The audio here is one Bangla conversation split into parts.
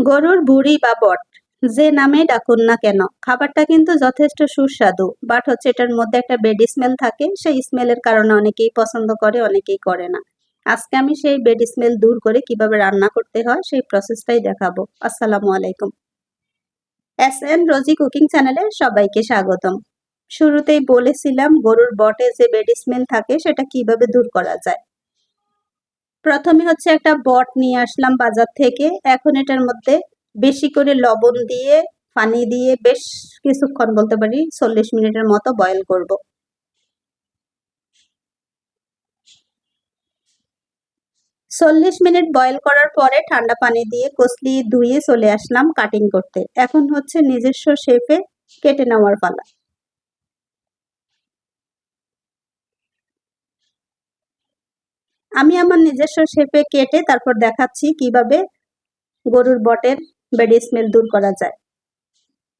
গরুর বুড়ি বা বট, যে নামে ডাকুন না কেন? খাবারটা কিন্তু যথেষ্ট সুস্বাদু। বাট হচ্ছে এটার মধ্যে একটা বেড স্মেল থাকে, সেই স্মেলের কারণে অনেকেই পছন্দ করে, অনেকেই করে না। আজকে আমি সেই বেড স্মেল দূর করে কীভাবে রান্না করতে হয়, সেই প্রসেসটাই দেখাবো। আসসালামু আলাইকুম। এস এন রোজি কুকিং চ্যানেলে সবাইকে স্বাগতম। শুরুতেই বলেছিলাম গরুর বটে যে বেড স্মেল থাকে, সেটা কীভাবে দূর করা যায়? প্রথমে হচ্ছে একটা বট নিয়ে আসলাম বাজার থেকে। এখন এটার মধ্যে বেশি করে লবণ দিয়ে, পানি দিয়ে বেশ কিছুক্ষণ বলতে পারি চল্লিশ মিনিটের মতো বয়েল করব। চল্লিশ মিনিট বয়েল করার পরে ঠান্ডা পানি দিয়ে কসলি ধুয়ে চলে আসলাম কাটিং করতে। এখন হচ্ছে নিজস্ব শেপে কেটে নেওয়ার পালা। আমি আমার নিজস্ব শেপে কেটে তারপর দেখাচ্ছি কীভাবে গরুর বটের বেডি স্মেল দূর করা যায়।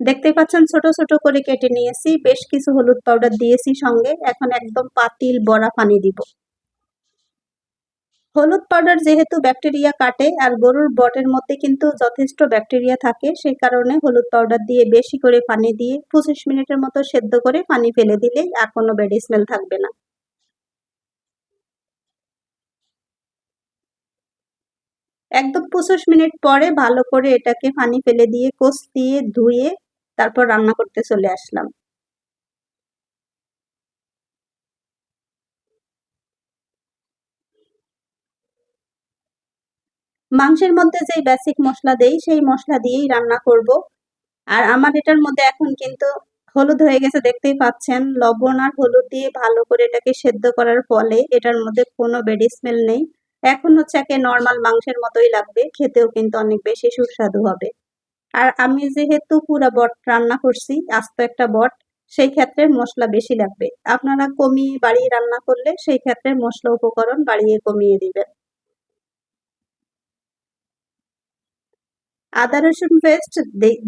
দেখতে পাচ্ছেন, ছোট ছোট করে কেটে নিয়েছি, বেশ কিছু হলুদ পাউডার দিয়েছি সঙ্গে, এখন একদম পাতিল বড়া পানি দিব। হলুদ পাউডার যেহেতু ব্যাকটেরিয়া কাটে, আর গরুর বটের মধ্যে কিন্তু যথেষ্ট ব্যাকটেরিয়া থাকে, সেই কারণে হলুদ পাউডার দিয়ে বেশি করে পানি দিয়ে পঁচিশ মিনিটের মতো সেদ্ধ করে পানি ফেলে দিলেই আর কোনো বেড স্মেল থাকবে না। একদম পঁচিশ মিনিট পরে ভালো করে এটাকে পানি ফেলে দিয়ে, কোষ দিয়ে ধুয়ে তারপর রান্না করতে চলে আসলাম। মাংসের মধ্যে যেই বেসিক মশলা দেই, সেই মশলা দিয়েই রান্না করব। আর আমার এটার মধ্যে এখন কিন্তু হলুদ হয়ে গেছে, দেখতেই পাচ্ছেন। লবণ আর হলুদ দিয়ে ভালো করে এটাকে সেদ্ধ করার ফলে এটার মধ্যে কোনো বেডি স্মেল নেই। এখন হচ্ছে একে নর্মাল মাংসের মতোই লাগবে, খেতেও কিন্তু অনেক বেশি সুস্বাদু হবে। আর আমি যেহেতু পুরো বট রান্না করছি, আস্ত একটা বট, সেই ক্ষেত্রে মশলা বেশি লাগবে। আপনারা কমিয়ে বাড়িয়ে রান্না করলে সেই ক্ষেত্রে মশলা উপকরণ বাড়িয়ে কমিয়ে দিবেন। আদা, রসুন পেস্ট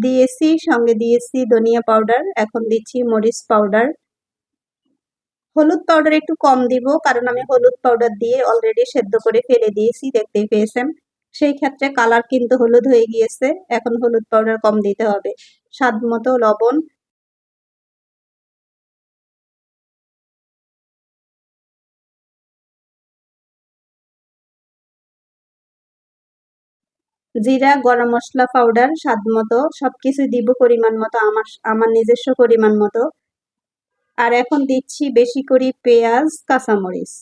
দিয়েছি, সঙ্গে দিয়েছি ধনিয়া পাউডার এখন দিচ্ছি মরিচ পাউডার হলুদ পাউডার একটু কম দিব, কারণ আমি হলুদ পাউডার দিয়ে অলরেডি সেদ্ধ করে ফেলে দিয়েছি, দেখতেই পেয়েছেন। সেই ক্ষেত্রে কালার কিন্তু হলুদ হয়ে গিয়েছে, এখন হলুদ পাউডার কম দিতে হবে। স্বাদ মতো লবণ। জিরা, গরম মশলা পাউডার স্বাদ মতো, সবকিছু দিব পরিমাণ মতো, আমার আমার নিজস্ব পরিমাণ মতো। আর এখন দিচ্ছি বেশি করে পেঁয়াজ, কাঁচামরিচ।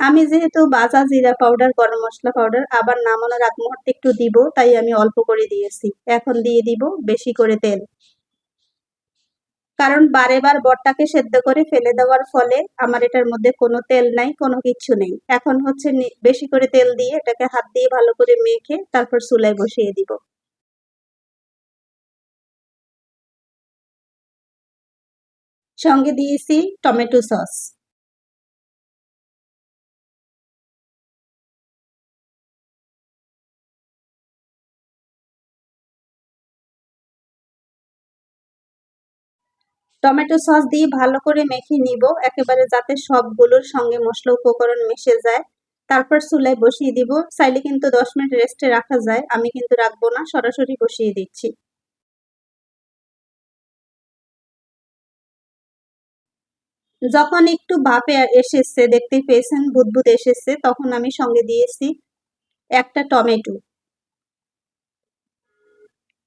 আমি যেহেতু বাজা জিরা পাউডার, গরম মশলা পাউডার, আবার নামানোর আগ মুহূর্তে একটু দিব, তাই আমি অল্প করে দিয়েছি। এখন দিয়ে দিব বেশি করে তেল। কারণ বারে বার বটটাকে সেদ্ধ করে ফেলে দেওয়ার ফলে আমার এটার মধ্যে কোনো তেল নাই, কোনো কিছু নেই। এখন হচ্ছে বেশি করে তেল দিয়ে এটাকে হাত দিয়ে ভালো করে মেখে তারপর চুলায় বসিয়ে দিব। সঙ্গে দিয়েছি টমেটো সস। টমেটো সস দিয়ে ভালো করে মেখে নিব, একেবারে যাতে সবগুলোর সঙ্গে মশলা উপকরণ মিশে যায়। তারপর চুলায় বসিয়ে দিব, চাইলে কিন্তু দশ মিনিট রেস্টে রাখা যায়, আমি কিন্তু রাখব না, সরাসরি বসিয়ে দিচ্ছি। যখন একটু বাপে এসেছে দেখতে পেয়েছেন, বুদবুদ এসেছে, তখন আমি সঙ্গে দিয়েছি একটা টমেটো।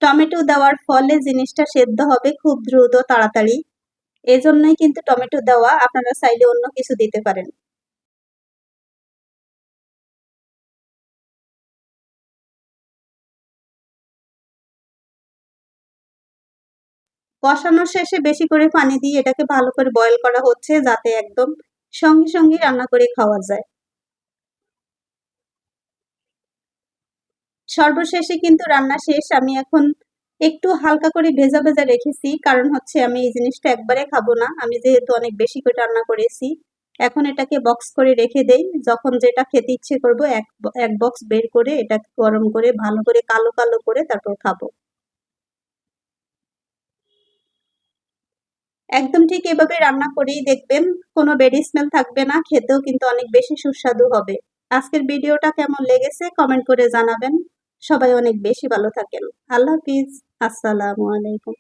টমেটো দেওয়ার ফলে জিনিসটা সেদ্ধ হবে খুব দ্রুত, তাড়াতাড়ি। এজন্যই কিন্তু টমেটো দেওয়া আপনারা চাইলে অন্য কিছু দিতে পারেন। কষানোর শেষে বেশি করে পানি দিয়ে এটাকে ভালো করে বয়েল করা হচ্ছে যাতে একদম সঙ্গে সঙ্গে রান্না করে খাওয়া যায়। সর্বশেষে কিন্তু রান্না শেষ, আমি এখন একটু হালকা করে ভেজা ভেজা রেখেছি, কারণ হচ্ছে আমি এই জিনিসটা একবারে খাব না। আমি যেহেতু অনেক বেশি করে রান্না করেছি, এখন এটাকে বক্স করে রেখে দেই। যখন যেটা খেতে ইচ্ছে করব, এক এক বক্স বের করে এটা গরম করে ভালো করে কালো কালো করে তারপর খাব। একদম ঠিক এভাবে রান্না করেই দেখবেন, কোনো বেডি স্মেল থাকবে না, খেতেও কিন্তু অনেক বেশি সুস্বাদু হবে। আজকের ভিডিওটা কেমন লেগেছে কমেন্ট করে জানাবেন। সবাই অনেক বেশি ভালো থাকেন। আল্লাহ হাফিজ। আসসালামু আলাইকুম।